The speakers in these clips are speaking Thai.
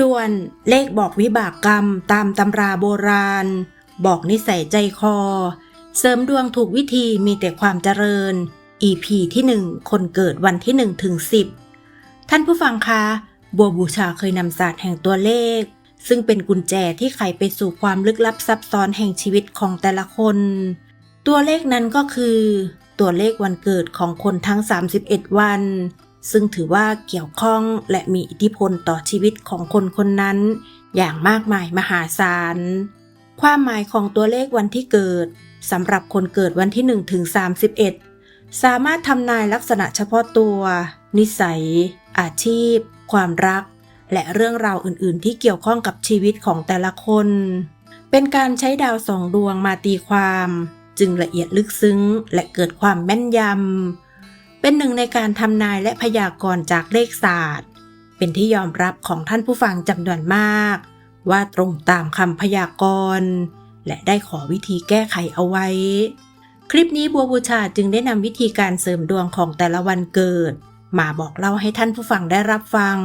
ด่วน เลขบอกวิบากกรรมตามตำราโบราณ บอกนิสัยใจคอ เสริมดวงถูกวิธีมีแต่ความเจริญ EP ที่ 1 คนเกิดวันที่ 1 ถึง 10 ท่านผู้ฟังคะ บัวบูชาเคยนำศาสตร์แห่งตัวเลข ซึ่งเป็นกุญแจที่ไขไปสู่ความลึกลับซับซ้อนแห่งชีวิตของแต่ละคน ตัวเลขนั้นก็คือ ตัวเลขวันเกิดของคนทั้ง 31 วัน ซึ่งถือว่าเกี่ยวข้องและมีอิทธิพลต่อชีวิตของคนคนนั้น อย่างมากมายมหาศาล ความหมายของตัวเลขวันที่เกิดสำหรับคนเกิดวันที่1ถึง31 สามารถทำนายลักษณะเฉพาะตัว นิสัย อาชีพ ความรัก และเรื่องราวอื่น ๆ ที่เกี่ยวข้องกับชีวิตของแต่ละคน เป็นการใช้ดาวสองดวงมาตีความ จึงละเอียดลึกซึ้งและเกิดความแม่นยำ เป็นหนึ่งในการทำนายและพยากรณ์จากเลขศาสตร์ เป็นที่ยอมรับของท่านผู้ฟังจำนวนมาก ว่าตรงตามคำพยากรณ์ และได้ขอวิธีแก้ไขเอาไว้ คลิปนี้บัวบูชาจึงได้นำวิธีการเสริมดวงของแต่ละวันเกิด มาบอกเล่าให้ท่านผู้ฟังได้รับฟัง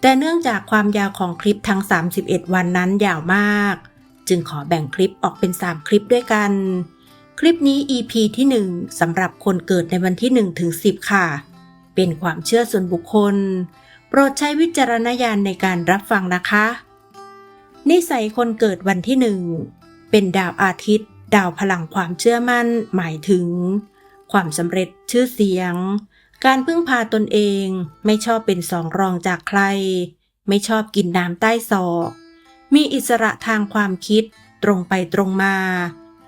แต่เนื่องจากความยาวของคลิปทั้ง 31 วันนั้นยาวมาก จึงขอแบ่งคลิปออกเป็น 3 คลิปด้วยกัน คลิปนี้ EP ที่ 1สำหรับคนเกิดในวันที่ 1 ถึง 10 ค่ะ เป็นความเชื่อส่วนบุคคล โปรดใช้วิจารณญาณในการรับฟังนะคะ นิสัยคนเกิดวันที่หนึ่งเป็นดาวอาทิตย์ ดาวพลังความเชื่อมั่น หมายถึง ความสำเร็จชื่อเสียง การพึ่งพาตนเองไม่ชอบเป็นสองรองจากใคร ไม่ชอบกินน้ำใต้ศอก มีอิสระทางความคิด ตรงไปตรงมา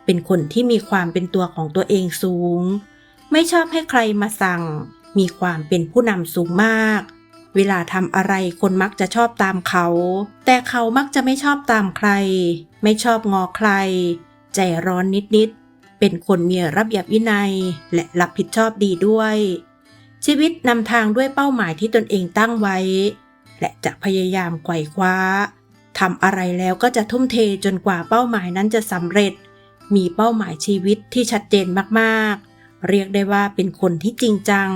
เป็นคนที่มีความเป็นตัวของตัวเองสูง ไม่ชอบให้ใครมาสั่ง มีความเป็นผู้นำสูงมาก เวลาทำอะไรคนมักจะชอบตามเขา แต่เขามักจะไม่ชอบตามใคร ไม่ชอบงอใคร ใจร้อนนิดๆ เป็นคนมีระเบียบวินัยและรับผิดชอบดีด้วย ชีวิตนำทางด้วยเป้าหมายที่ตนเองตั้งไว้ และจะพยายามไขว่คว้าทำอะไรแล้วก็จะทุ่มเทจนกว่าเป้าหมายนั้นจะสำเร็จ มีเป้าหมายชีวิตที่ชัดเจนมากๆ เรียกได้ว่าเป็นคนที่จริงจัง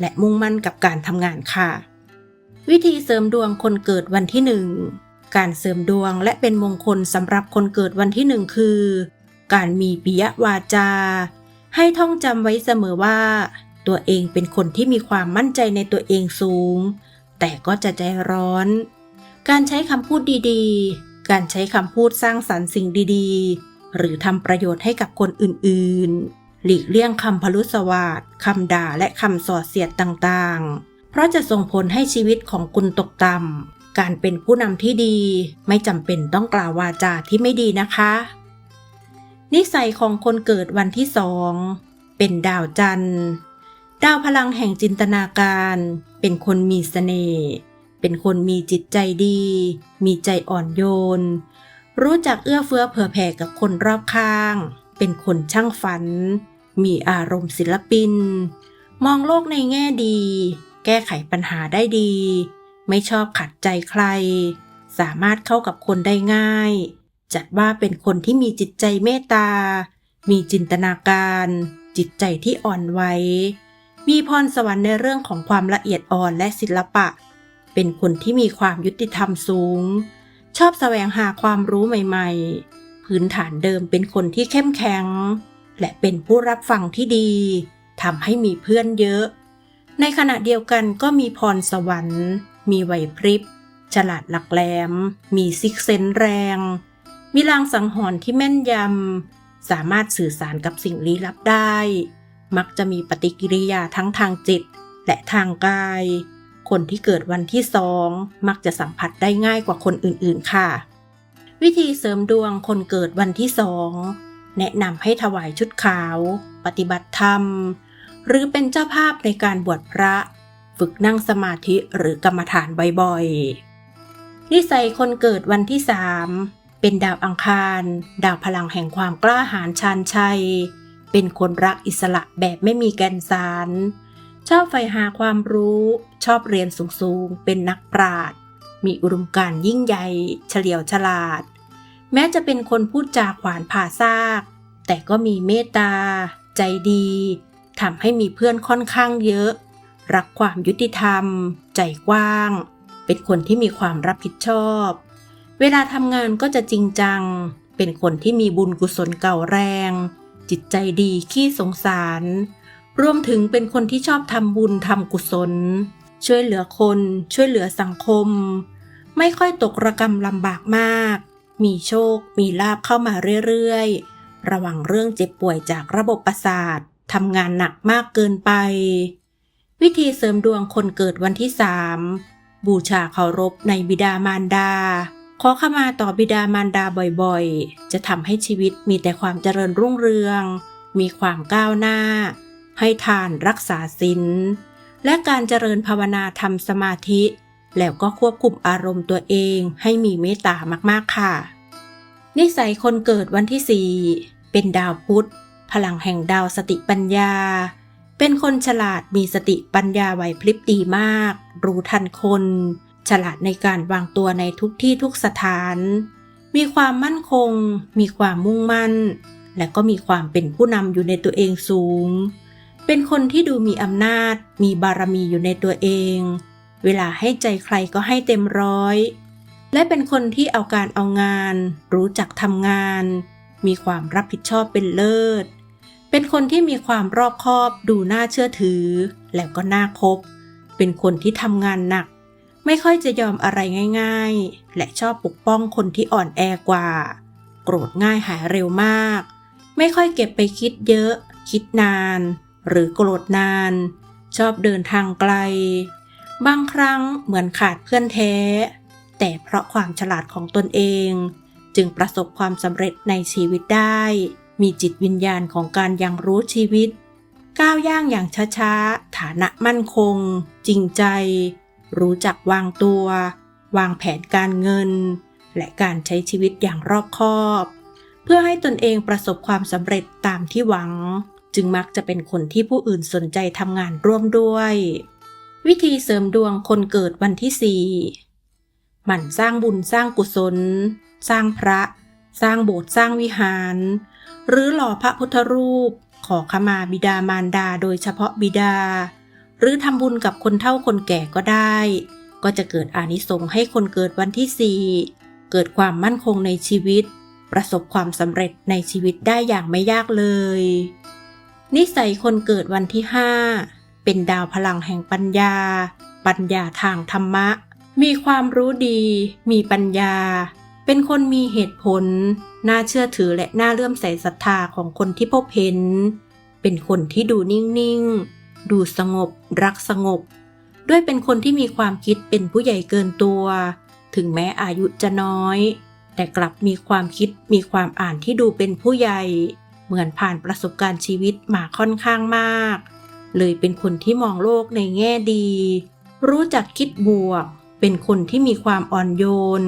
และมุ่งมั่นกับการทำงานค่ะ วิธีเสริมดวงคนเกิดวันที่หนึ่งการเสริมดวงและเป็นมงคลสำหรับคนเกิดวันที่หนึ่งคือ การมีปิยวาจา ให้ท่องจำไว้เสมอว่า ตัวเองเป็นคนที่มีความมั่นใจในตัวเองสูง แต่ก็จะใจร้อน การใช้คำพูดดีๆ การใช้คำพูดสร้างสรรค์สิ่งดีๆ หรือทำประโยชน์ให้กับคนอื่นๆ หลีกเลี่ยงคำพลุสวาทคำด่าและคำส่อเสียดต่างๆ เพราะจะส่งผลให้ชีวิตของคุณตกต่ำ การเป็นผู้นำที่ดี ไม่จำเป็นต้องกล่าววาจาที่ไม่ดีนะคะ นิสัยของคนเกิดวันที่สองเป็นดาวจันทร์ ดาวพลังแห่งจินตนาการ เป็นคนมีเสน่ห์เป็นคนมีจิตใจดี มีใจอ่อนโยน รู้จักเอื้อเฟื้อเผื่อแผ่กับคนรอบข้าง เป็นคนช่างฝัน มีอารมณ์ศิลปิน มองโลกในแง่ดี แก้ไขปัญหาได้ดี ไม่ชอบขัดใจใคร สามารถเข้ากับคนได้ง่าย จัดว่าเป็นคนที่มีจิตใจเมตตา มีจินตนาการ จิตใจที่อ่อนไหวมีพรสวรรค์ในเรื่องของความละเอียดอ่อนและศิลปะ เป็นคนที่มีความยุติธรรมสูง ชอบแสวงหาความรู้ใหม่ ๆ พื้นฐานเดิมเป็นคนที่เข้มแข็ง และเป็นผู้รับฟังที่ดีทำให้มีเพื่อนเยอะ ในขณะเดียวกันก็มีพรสวรรค์ มีไหวพริบ ฉลาดหลักแหลม มีซิกเซนแรง มีลางสังหรณ์ที่แม่นยำ สามารถสื่อสารกับสิ่งลี้ลับได้ มักจะมีปฏิกิริยาทั้งทางจิตและทางกาย คนที่เกิดวันที่สองมักจะสัมผัสได้ง่ายกว่าคนอื่นๆค่ะ วิธีเสริมดวงคนเกิดวันที่สองแนะนำให้ถวายชุดขาว ปฏิบัติธรรม หรือเป็นเจ้าภาพในการบวชพระ ฝึกนั่งสมาธิหรือกรรมฐานบ่อยๆ นิสัยคนเกิดวันที่สามเป็นดาวอังคาร ดาวพลังแห่งความกล้าหาญชาญชัย เป็นคนรักอิสระแบบไม่มีแกนสาร ชอบใฝ่หาความรู้ ชอบเรียนสูงๆ เป็นนักปราชญ์มีอุดมการณ์ยิ่งใหญ่เฉลียวฉลาด แม้จะเป็นคนพูดจาขวานผ่าซาก แต่ก็มีเมตตา ใจดีทำให้มีเพื่อนค่อนข้างเยอะ รักความยุติธรรม ใจกว้าง เป็นคนที่มีความรับผิดชอบ เวลาทำงานก็จะจริงจัง เป็นคนที่มีบุญกุศลเก่าแรง จิตใจดีขี้สงสาร รวมถึงเป็นคนที่ชอบทำบุญทำกุศล ช่วยเหลือคน ช่วยเหลือสังคม ไม่ค่อยตกระกรรมลำบากมาก มีโชค มีลาบเข้ามาเรื่อยๆ ระวังเรื่องเจ็บป่วยจากระบบประสาททำงานหนักมากเกินไป วิธีเสริมดวงคนเกิดวันที่สามบูชาเคารพในบิดามารดา ขอขมาต่อบิดามารดาบ่อยๆ จะทำให้ชีวิตมีแต่ความเจริญรุ่งเรือง มีความก้าวหน้า ให้ทานรักษาศีล และการเจริญภาวนาทำสมาธิ แล้วก็ควบคุมอารมณ์ตัวเองให้มีเมตตามากๆค่ะ นิสัยคนเกิดวันที่สี่เป็นดาวพุธ พลังแห่งดาวสติปัญญา เป็นคนฉลาดมีสติปัญญาไหวพลิบดีมาก รู้ทันคน ฉลาดในการวางตัวในทุกที่ทุกสถาน มีความมั่นคง มีความมุ่งมั่น และก็มีความเป็นผู้นำอยู่ในตัวเองสูง เป็นคนที่ดูมีอำนาจ มีบารมีอยู่ในตัวเอง เวลาให้ใจใครก็ให้เต็มร้อย และเป็นคนที่เอาการเอางาน รู้จักทำงาน มีความรับผิดชอบเป็นเลิศ เป็นคนที่มีความรอบคอบดูน่าเชื่อถือ แล้วก็น่าคบ เป็นคนที่ทำงานหนัก ไม่ค่อยจะยอมอะไรง่าย ๆ และชอบปกป้องคนที่อ่อนแอกว่า โกรธง่ายหายเร็วมาก ไม่ค่อยเก็บไปคิดเยอะ คิดนาน หรือโกรธนาน ชอบเดินทางไกล บางครั้งเหมือนขาดเพื่อนแท้ แต่เพราะความฉลาดของตนเอง จึงประสบความสำเร็จในชีวิตได้ มีจิตวิญญาณของการยังรู้ชีวิต ก้าวย่างอย่างช้าๆ ฐานะมั่นคง จริงใจ รู้จักวางตัว วางแผนการเงิน และการใช้ชีวิตอย่างรอบคอบ เพื่อให้ตนเองประสบความสำเร็จตามที่หวัง จึงมักจะเป็นคนที่ผู้อื่นสนใจทำงานร่วมด้วย วิธีเสริมดวงคนเกิดวันที่สี่หมั่นสร้างบุญสร้างกุศล สร้างพระ สร้างโบสถ์สร้างวิหาร หรือหล่อพระพุทธรูป ขอขมาบิดามารดาโดยเฉพาะบิดา หรือทำบุญกับคนเฒ่าคนแก่ก็ได้ ก็จะเกิดอานิสงส์ให้คนเกิดวันที่สี่เกิดความมั่นคงในชีวิต ประสบความสำเร็จในชีวิตได้อย่างไม่ยากเลย นิสัยคนเกิดวันที่ห้าเป็นดาวพลังแห่งปัญญา ปัญญาทางธรรมะ มีความรู้ดี มีปัญญา เป็นคนมีเหตุผล น่าเชื่อถือและน่าเลื่อมใสศรัทธาของคนที่พบเห็น เป็นคนที่ดูนิ่งๆ ดูสงบ รักสงบ ด้วยเป็นคนที่มีความคิดเป็นผู้ใหญ่เกินตัว ถึงแม้อายุจะน้อย แต่กลับมีความคิดมีความอ่านที่ดูเป็นผู้ใหญ่ เหมือนผ่านประสบการณ์ชีวิตมาค่อนข้างมาก เลยเป็นคนที่มองโลกในแง่ดี รู้จักคิดบวก เป็นคนที่มีความอ่อนโยน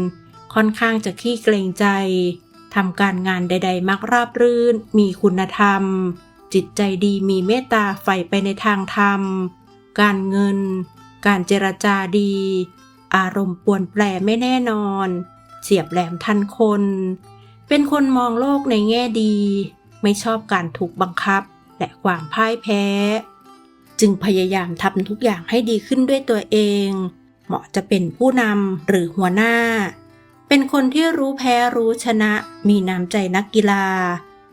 ค่อนข้างจะขี้เกรงใจทำการงานใด ๆ มักราบรื่น มีคุณธรรม จิตใจดีมีเมตตาใฝ่ไปในทางธรรม การเงิน การเจรจาดี อารมณ์ป่วนแปรไม่แน่นอนเฉียบแหลมทันคน เป็นคนมองโลกในแง่ดี ไม่ชอบการถูกบังคับ และความพ่ายแพ้ จึงพยายามทำทุกอย่างให้ดีขึ้นด้วยตัวเอง เหมาะจะเป็นผู้นำหรือหัวหน้า เป็นคนที่รู้แพ้รู้ชนะ มีน้ำใจนักกีฬา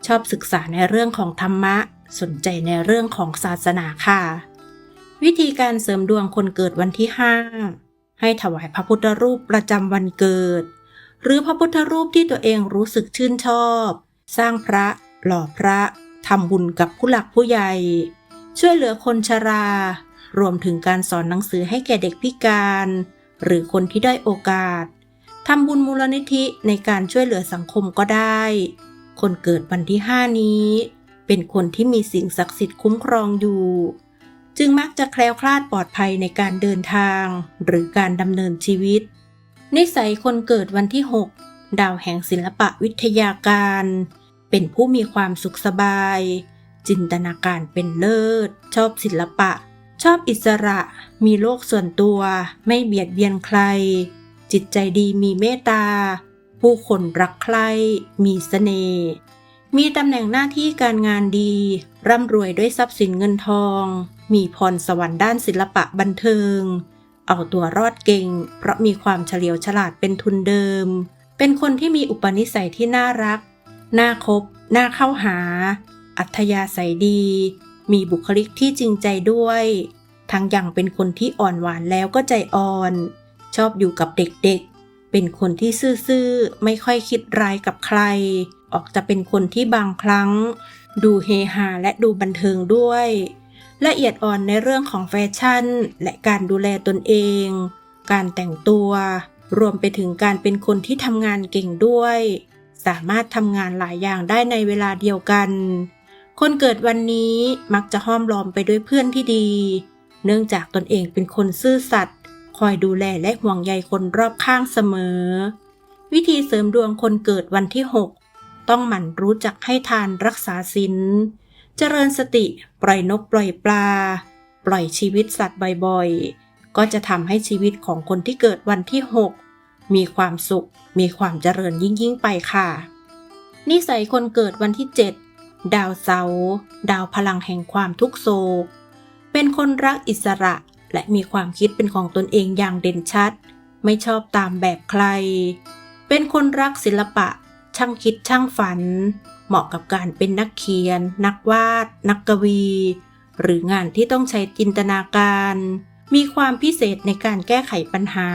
ชอบศึกษาในเรื่องของธรรมะ สนใจในเรื่องของศาสนาค่ะ วิธีการเสริมดวงคนเกิดวันที่ 5 ให้ถวายพระพุทธรูปประจำวันเกิดหรือพระพุทธรูปที่ตัวเองรู้สึกชื่นชอบ สร้างพระ หล่อพระทำบุญกับผู้หลักผู้ใหญ่ ช่วยเหลือคนชรา รวมถึงการสอนหนังสือให้แก่เด็กพิการ หรือคนที่ได้โอกาสทำบุญมูลนิธิในการช่วยเหลือสังคมก็ได้ คนเกิดวันที่5นี้ เป็นคนที่มีสิ่งศักดิ์สิทธิ์คุ้มครองอยู่ จึงมักจะแคล้วคลาดปลอดภัยในการเดินทาง หรือการดำเนินชีวิต นิสัยคนเกิดวันที่ 6 ดาวแห่งศิลปะวิทยาการ เป็นผู้มีความสุขสบาย จินตนาการเป็นเลิศ ชอบศิลปะ ชอบอิสระ มีโลกส่วนตัว ไม่เบียดเบียนใคร จิตใจดีมีเมตตา ผู้คนรักใคร่มีเสน่ห์ มีตำแหน่งหน้าที่การงานดี ร่ำรวยด้วยทรัพย์สินเงินทอง มีพรสวรรค์ด้านศิลปะบันเทิง เอาตัวรอดเก่ง เพราะมีความเฉลียวฉลาดเป็นทุนเดิม เป็นคนที่มีอุปนิสัยที่น่ารัก น่าคบ น่าเข้าหา อัธยาศัยดี มีบุคลิกที่จริงใจด้วย ทั้งยังเป็นคนที่อ่อนหวานแล้วก็ใจอ่อน ชอบอยู่กับเด็กๆ เป็นคนที่ซื่อๆ ไม่ค่อยคิดร้ายกับใคร ออกจะเป็นคนที่บางครั้ง ดูเฮฮาและดูบันเทิงด้วย ละเอียดอ่อนในเรื่องของแฟชั่น และการดูแลตนเอง การแต่งตัว รวมไปถึงการเป็นคนที่ทำงานเก่งด้วย สามารถทำงานหลายอย่างได้ในเวลาเดียวกัน คนเกิดวันนี้มักจะห้อมล้อมไปด้วยเพื่อนที่ดี เนื่องจากตนเองเป็นคนซื่อสัตย์คอยดูแลและห่วงใยคนรอบข้างเสมอ วิธีเสริมดวงคนเกิดวันที่ 6 ต้องหมั่นรู้จักให้ทานรักษาศีลเจริญสติปล่อยนกปล่อยปลา ปล่อยชีวิตสัตว์บ่อยๆ ก็จะทำให้ชีวิตของคนที่เกิดวันที่ 6 มีความสุข มีความเจริญยิ่งยิ่งๆไปค่ะ นิสัยคนเกิดวันที่ 7 ดาวเสาร์ดาวพลังแห่งความทุกโศก เป็นคนรักอิสระและมีความคิดเป็นของตนเองอย่างเด่นชัด ไม่ชอบตามแบบใคร เป็นคนรักศิลปะ ช่างคิดช่างฝัน เหมาะกับการเป็นนักเขียน นักวาด นักกวี หรืองานที่ต้องใช้จินตนาการ มีความพิเศษในการแก้ไขปัญหา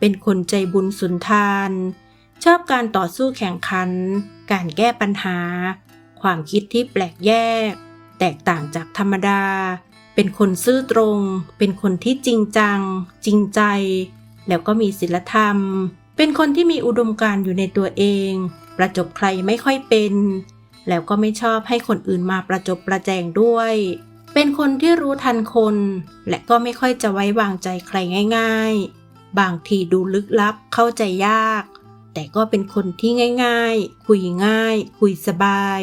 เป็นคนใจบุญสุนทาน ชอบการต่อสู้แข่งขัน การแก้ปัญหา ความคิดที่แปลกแยก แตกต่างจากธรรมดา เป็นคนซื่อตรง เป็นคนที่จริงจัง จริงใจ แล้วก็มีศีลธรรม เป็นคนที่มีอุดมการณ์อยู่ในตัวเอง ประจบใครไม่ค่อยเป็น แล้วก็ไม่ชอบให้คนอื่นมาประจบประแจงด้วยเป็นคนที่รู้ทันคน และก็ไม่ค่อยจะไว้วางใจใครง่าย ๆ บางทีดูลึกลับเข้าใจยาก แต่ก็เป็นคนที่ง่ายๆ คุยง่าย คุยสบาย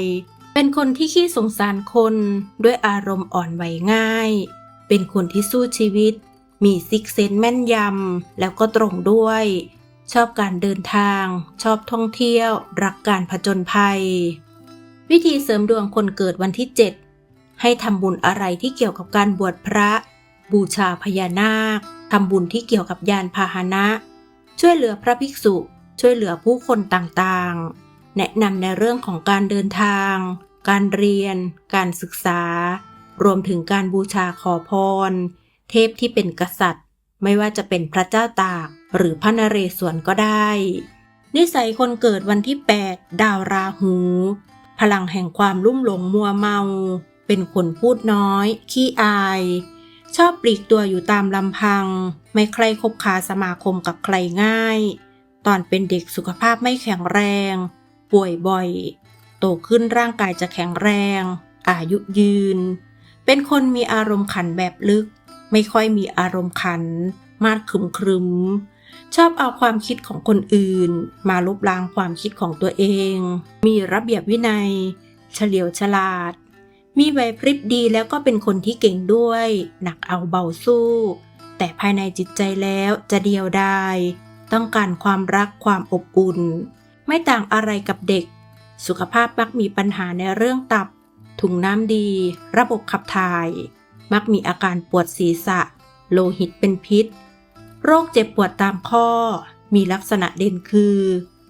เป็นคนที่ขี้สงสารคนด้วยอารมณ์อ่อนไหวง่าย เป็นคนที่สู้ชีวิต มีซิกเซนแม่นยำแล้วก็ตรงด้วย ชอบการเดินทาง ชอบท่องเที่ยว รักการผจญภัย วิธีเสริมดวงคนเกิดวันที่ 7 ให้ทำบุญอะไรที่เกี่ยวกับการบวชพระ บูชาพญานาค ทำบุญที่เกี่ยวกับยานพาหนะ ช่วยเหลือพระภิกษุ ช่วยเหลือผู้คนต่างๆ แนะนำในเรื่องของการเดินทาง การเรียน การศึกษา รวมถึงการบูชาขอพร เทพที่เป็นกษัตริย์ ไม่ว่าจะเป็นพระเจ้าตาก หรือพระนเรศวรก็ได้ นิสัยคนเกิดวันที่ 8 ดาวราหู พลังแห่งความลุ่มหลงมัวเมา เป็นคนพูดน้อย ขี้อาย ชอบปลีกตัวอยู่ตามลำพัง ไม่ใครคบคาสมาคมกับใครง่าย ตอนเป็นเด็กสุขภาพไม่แข็งแรง ป่วยบ่อย โตขึ้นร่างกายจะแข็งแรง อายุยืน เป็นคนมีอารมณ์ขันแบบลึก ไม่ค่อยมีอารมณ์ขัน มาดขรึมครึม ชอบเอาความคิดของคนอื่น มาลบล้างความคิดของตัวเอง มีระเบียบวินัย เฉลียวฉลาด มีไหวพริบดีแล้วก็เป็นคนที่เก่งด้วย หนักเอาเบาสู้ แต่ภายในจิตใจแล้วจะเดียวดายต้องการความรักความอบอุ่น ไม่ต่างอะไรกับเด็ก สุขภาพมักมีปัญหาในเรื่องตับ ถุงน้ำดี ระบบขับถ่าย มักมีอาการปวดศีรษะ โลหิตเป็นพิษ โรคเจ็บปวดตามข้อ มีลักษณะเด่นคือ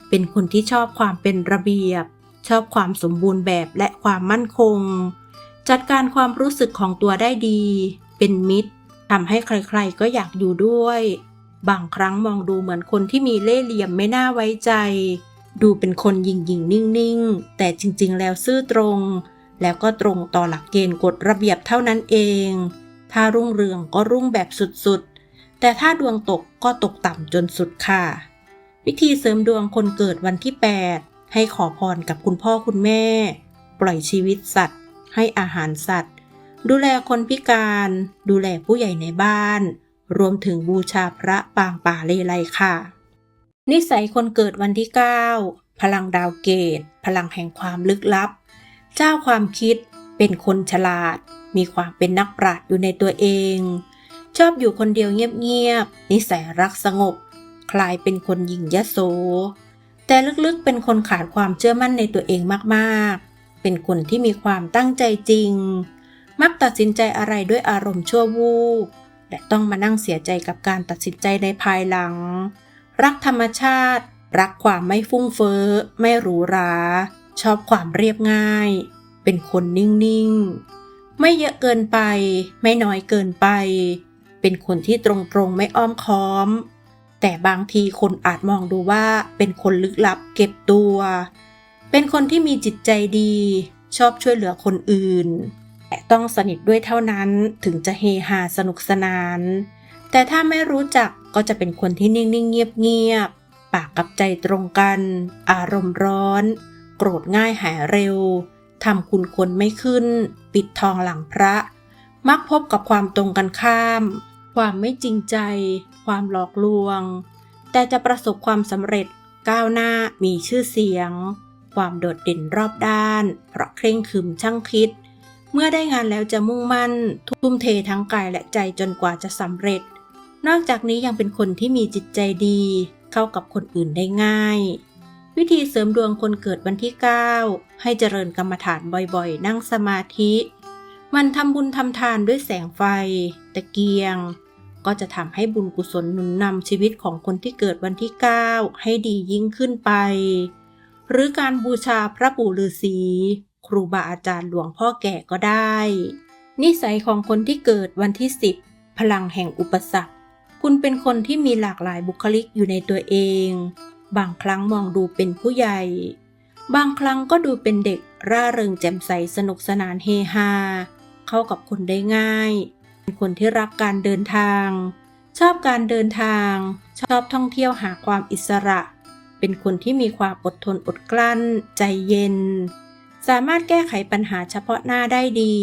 เป็นคนที่ชอบความเป็นระเบียบ ชอบความสมบูรณ์แบบและความมั่นคง จัดการความรู้สึกของตัวได้ดี เป็นมิตรทำให้ใครๆก็อยากอยู่ด้วย บางครั้งมองดูเหมือนคนที่มีเล่ห์เหลี่ยมไม่น่าไว้ใจ ดูเป็นคนหยิ่งนิ่งๆ แต่จริงๆ แล้วซื่อตรง แล้วก็ตรงต่อหลักเกณฑ์กฎระเบียบเท่านั้นเอง ถ้ารุ่งเรืองก็รุ่งแบบสุดๆ แต่ถ้าดวงตกก็ตกต่ำจนสุดค่ะ วิธีเสริมดวงคนเกิดวันที่ 8 ให้ขอพรกับคุณพ่อคุณแม่ ปล่อยชีวิตสัตว์ ให้อาหารสัตว์ ดูแลคนพิการ ดูแลผู้ใหญ่ในบ้าน รวมถึงบูชาพระปางป่าเลไลค่ะ นิสัยคนเกิดวันที่ 9 พลังดาวเกต พลังแห่งความลึกลับ เจ้าความคิดเป็นคนฉลาด มีความเป็นนักปราชญ์อยู่ในตัวเอง ชอบอยู่คนเดียวเงียบๆ นิสัยรักสงบ คลายเป็นคนหยิ่งยโสแต่ลึกๆ เป็นคนขาดความเชื่อมั่นในตัวเองมากๆ เป็นคนที่มีความตั้งใจจริง มักตัดสินใจอะไรด้วยอารมณ์ชั่ววูบและต้องมานั่งเสียใจกับการตัดสินใจในภายหลัง รักธรรมชาติ รักความไม่ฟุ่มเฟ้อ ไม่หรูหรา ชอบความเรียบง่าย เป็นคนนิ่งๆ ไม่เยอะเกินไป ไม่น้อยเกินไป เป็นคนที่ตรงๆ ไม่อ้อมค้อม แต่บางทีคนอาจมองดูว่าเป็นคนลึกลับเก็บตัว เป็นคนที่มีจิตใจดี ชอบช่วยเหลือคนอื่น แต่ต้องสนิทด้วยเท่านั้นถึงจะเฮฮาสนุกสนาน แต่ถ้าไม่รู้จักก็จะเป็นคนที่นิ่งๆเงียบๆ ปากกับใจตรงกัน อารมณ์ร้อน โกรธง่ายหายเร็วทำคุณคนไม่ขึ้น ปิดทองหลังพระ มักพบกับความตรงกันข้าม ความไม่จริงใจ ความหลอกลวง แต่จะประสบความสำเร็จก้าวหน้ามีชื่อเสียง ความโดดเด่นรอบด้าน เพราะเคร่งขรึมช่างคิด เมื่อได้งานแล้วจะมุ่งมั่น ทุ่มเททั้งกายและใจจนกว่าจะสำเร็จ นอกจากนี้ยังเป็นคนที่มีจิตใจดี เข้ากับคนอื่นได้ง่าย วิธีเสริมดวงคนเกิดวันที่ 9 ให้เจริญกรรมฐานบ่อยๆ นั่งสมาธิ มันทำบุญทำทานด้วยแสงไฟ ตะเกียงก็จะทำให้บุญกุศลหนุนนำชีวิตของคนที่เกิดวันที่ 9 ให้ดียิ่งขึ้นไป หรือการบูชาพระปู่ฤาษีครูบาอาจารย์หลวงพ่อแก่ก็ได้ นิสัยของคนที่เกิดวันที่ 10 พลังแห่งอุปสรรค คุณเป็นคนที่มีหลากหลายบุคลิกอยู่ในตัวเอง บางครั้งมองดูเป็นผู้ใหญ่ บางครั้งก็ดูเป็นเด็กร่าเริงแจ่มใสสนุกสนานเฮฮา เข้ากับคนได้ง่าย เป็นคนที่รักการเดินทาง ชอบการเดินทาง ชอบท่องเที่ยวหาความอิสระ เป็นคนที่มีความอดทนอดกลั้น ใจเย็น สามารถแก้ไขปัญหาเฉพาะหน้าได้ดี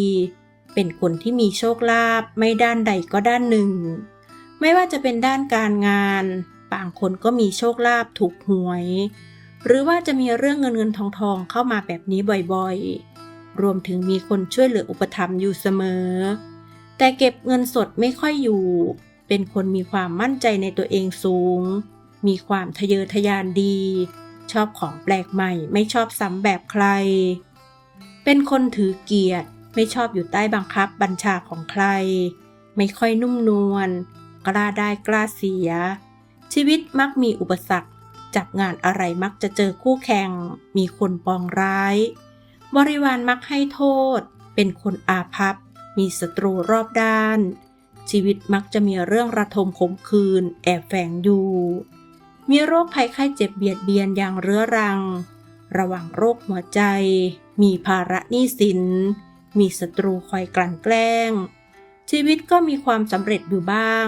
เป็นคนที่มีโชคลาภไม่ด้านใดก็ด้านหนึ่ง ไม่ว่าจะเป็นด้านการงานบางคนก็มีโชคลาภถูกหวย หรือว่าจะมีเรื่องเงินเงินทองทองเข้ามาแบบนี้บ่อยๆ รวมถึงมีคนช่วยเหลืออุปถัมภ์อยู่เสมอ แต่เก็บเงินสดไม่ค่อยอยู่ เป็นคนมีความมั่นใจในตัวเองสูง มีความทะเยอทะยานดี ชอบของแปลกใหม่ ไม่ชอบซ้ำแบบใคร เป็นคนถือเกียรติ ไม่ชอบอยู่ใต้บังคับบัญชาของใคร ไม่ค่อยนุ่มนวล กล้าได้กล้าเสีย ชีวิตมักมีอุปสรรค จับงานอะไรมักจะเจอคู่แข่ง มีคนปองร้าย บริวารมักให้โทษ เป็นคนอาภัพ มีศัตรูรอบด้านชีวิตมักจะมีเรื่องระทมขมขื่นแอบแฝงอยู่ มีโรคภัยไข้เจ็บเบียดเบียนอย่างเรื้อรัง ระหว่างโรคหัวใจ มีภาระหนี้สิน มีศัตรูคอยกลั่นแกล้ง ชีวิตก็มีความสำเร็จอยู่บ้าง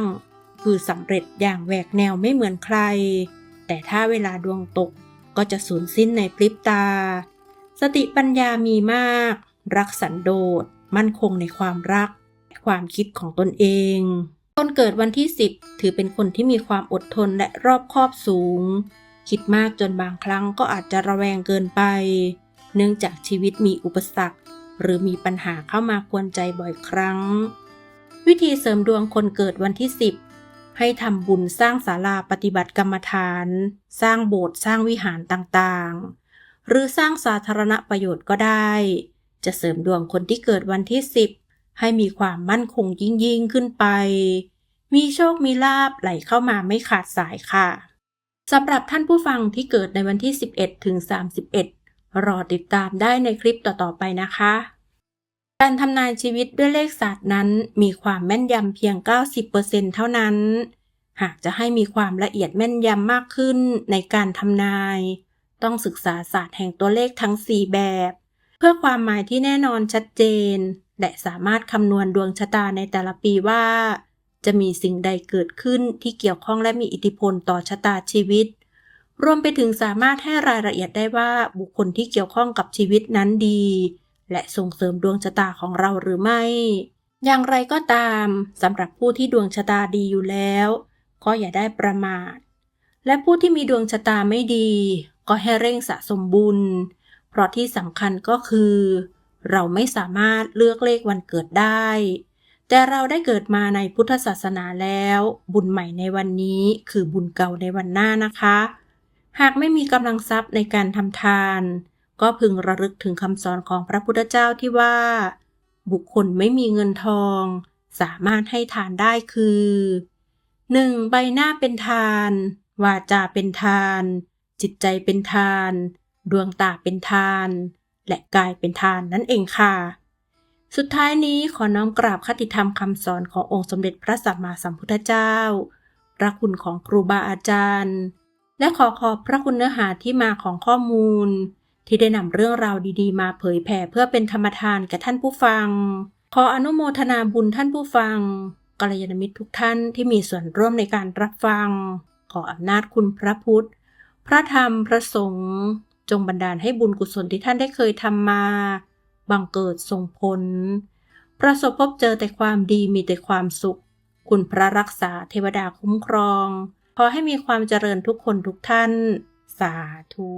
คือสำเร็จอย่างแหวกแนวไม่เหมือนใคร แต่ถ้าเวลาดวงตกก็จะสูญสิ้นในพริบตา สติปัญญามีมาก รักสันโดษ มั่นคงในความรัก ความคิดของตนเอง คนเกิดวันที่ 10 ถือเป็นคนที่มีความอดทนและรอบคอบสูง คิดมากจนบางครั้งก็อาจจะระแวงเกินไป เนื่องจากชีวิตมีอุปสรรค หรือมีปัญหาเข้ามากวนใจบ่อยครั้ง วิธีเสริมดวงคนเกิดวันที่ 10 ให้ทำบุญสร้างศาลาปฏิบัติกรรมฐาน สร้างโบสถ์สร้างวิหารต่างๆ หรือสร้างสาธารณประโยชน์ก็ได้ จะเสริมดวงคนที่เกิดวันที่ 10 ให้มีความมั่นคงยิ่งยิ่งขึ้นไป มีโชคมีลาบไหลเข้ามาไม่ขาดสายค่ะสำหรับท่านผู้ฟังที่เกิดในวันที่ 11 ถึง 31 รอติดตามได้ในคลิปต่อๆไปนะคะ การทำนายชีวิตด้วยเลขศาสตร์นั้น มีความแม่นยำเพียง 90%เท่านั้น หากจะให้มีความละเอียดแม่นยำมากขึ้นในการทำนาย ต้องศึกษาศาสตร์แห่งตัวเลขทั้ง 4 แบบ เพื่อความหมายที่แน่นอนชัดเจน และสามารถคำนวณดวงชะตาในแต่ละปีว่า จะมีสิ่งใดเกิดขึ้นที่เกี่ยวข้องและมีอิทธิพลต่อชะตาชีวิต รวมไปถึงสามารถให้รายละเอียดได้ว่าบุคคลที่เกี่ยวข้องกับชีวิตนั้นดี และส่งเสริมดวงชะตาของเราหรือไม่ อย่างไรก็ตามสำหรับผู้ที่ดวงชะตาดีอยู่แล้ว ก็อย่าได้ประมาท และผู้ที่มีดวงชะตาไม่ดี ก็ให้เร่งสะสมบุญ เพราะที่สำคัญก็คือ เราไม่สามารถเลือกเลขวันเกิดได้ แต่เราได้เกิดมาในพุทธศาสนาแล้ว บุญใหม่ในวันนี้คือบุญเก่าในวันหน้านะคะ หากไม่มีกำลังทรัพย์ในการทำทาน ก็พึงระลึกถึงคำสอนของพระพุทธเจ้าที่ว่า บุคคลไม่มีเงินทอง สามารถให้ทานได้คือ 1. ใบหน้าเป็นทาน วาจาเป็นทาน จิตใจเป็นทาน ดวงตาเป็นทาน และกลายเป็นทานนั่นเองค่ะ สุดท้ายนี้ขอน้อมกราบคติธรรมคำสอนขององค์สมเด็จพระสัมมาสัมพุทธเจ้าพระคุณของครูบาอาจารย์ และขอขอบพระคุณเนื้อหาที่มาของข้อมูล ที่ได้นำเรื่องราวดีๆ มาเผยแผ่เพื่อเป็นธรรมทานแก่ท่านผู้ฟัง ขออนุโมทนาบุญท่านผู้ฟังกัลยาณมิตรทุกท่านที่มีส่วนร่วมในการรับฟัง ขออำนาจคุณพระพุทธ พระธรรม พระสงฆ์ จงบันดาลให้บุญกุศลที่ท่านได้เคยทำมา บังเกิดส่งผล ประสบพบเจอแต่ความดีมีแต่ความสุข คุณพระรักษาเทวดาคุ้มครอง ขอให้มีความเจริญทุกคนทุกท่าน สาธุ